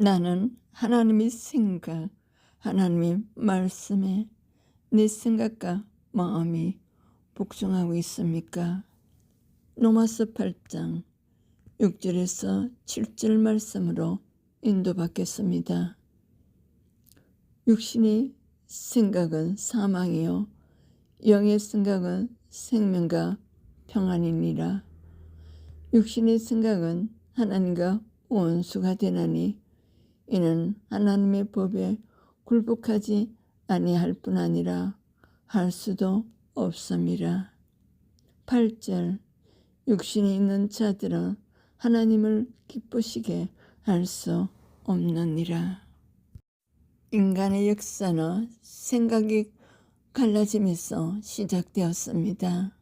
나는 하나님의 생각, 하나님의 말씀에 내 생각과 마음이 복종하고 있습니까? 로마서 8장 6절에서 7절 말씀으로 인도받겠습니다. 육신의 생각은 사망이요 영의 생각은 생명과 평안이니라. 육신의 생각은 하나님과 원수가 되나니 이는 하나님의 법에 굴복하지 아니할 뿐 아니라 할 수도 없음이라. 8절 육신이 있는 자들은 하나님을 기쁘시게 할 수 없느니라. 인간의 역사는 생각이 갈라짐에서 시작되었습니다.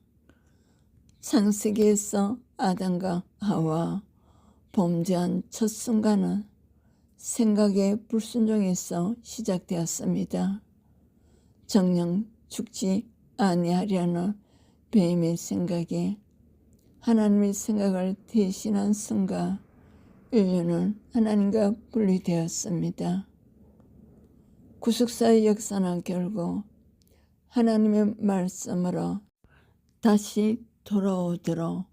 창세기에서 아담과 하와 범죄한 첫 순간은 생각의 불순종에서 시작되었습니다. 정령 죽지 아니하려는 뱀의 생각에 하나님의 생각을 대신한 순간 인류는 하나님과 분리되었습니다. 구속사의 역사는 결국 하나님의 말씀으로 다시 돌아오도록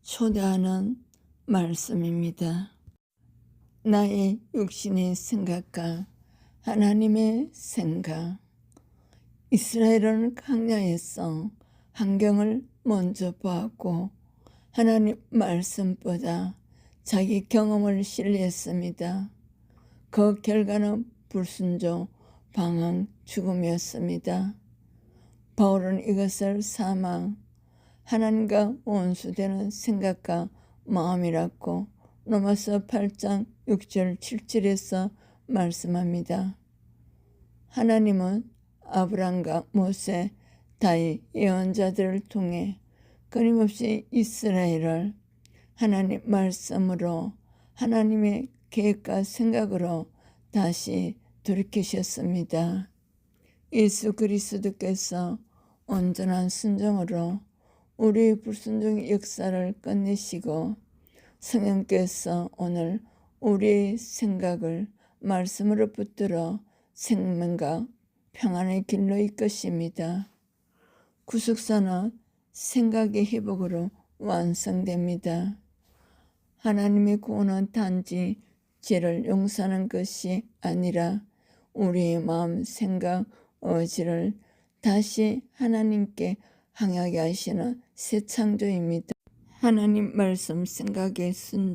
초대하는 말씀입니다. 나의 육신의 생각과 하나님의 생각. 이스라엘은 광야에서 환경을 먼저 보았고 하나님 말씀보다 자기 경험을 신뢰했습니다. 그 결과는 불순종, 방황, 죽음이었습니다. 바울은 이것을 사망, 하나님과 원수되는 생각과 마음이라고 로마서 8장 6절 7절에서 말씀합니다. 하나님은 아브람과 모세, 다윗 예언자들을 통해 끊임없이 이스라엘을 하나님 말씀으로 하나님의 계획과 생각으로 다시 돌이키셨습니다. 예수 그리스도께서 온전한 순종으로 우리 불순종의 역사를 끝내시고 성령께서 오늘 우리의 생각을 말씀으로 붙들어 생명과 평안의 길로 이끄십니다. 구속사는 생각의 회복으로 완성됩니다. 하나님의 구원은 단지 죄를 용서하는 것이 아니라 우리의 마음, 생각, 의지를 다시 하나님께 향하게 하시는 새 창조입니다. 하나님 말씀 생각의 순종